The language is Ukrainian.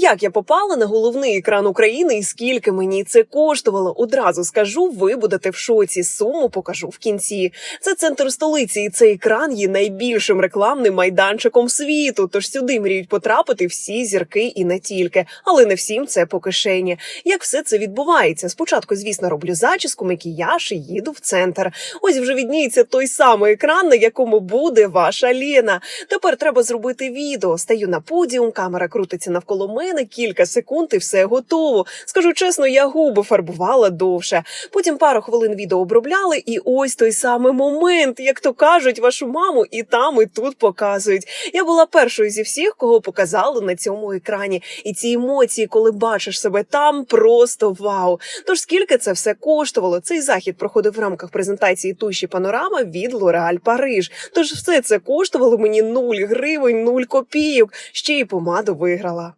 Як я попала на головний екран України і скільки мені це коштувало? Одразу скажу, ви будете в шоці. Суму покажу в кінці. Це центр столиці, і цей екран є найбільшим рекламним майданчиком світу. Тож сюди мріють потрапити всі зірки і не тільки, але не всім це по кишені. Як все це відбувається? Спочатку, звісно, роблю зачіску, макіяж і їду в центр. Ось вже відніється той самий екран, на якому буде ваша Лена. Тепер треба зробити відео. Стаю на подіум, камера крутиться навколо мене, кілька секунд і все готово. Скажу чесно, я губи фарбувала довше. Потім пару хвилин відео обробляли, і ось той самий момент, як то кажуть, вашу маму і там, і тут показують. Я була першою зі всіх, кого показали на цьому екрані. І ці емоції, коли бачиш себе там, просто вау. Тож скільки це все коштувало? Цей захід проходив в рамках презентації туші панорама від L'Oréal Париж. Тож все це коштувало мені 0 гривень, 0 копійок. Ще й помаду виграла.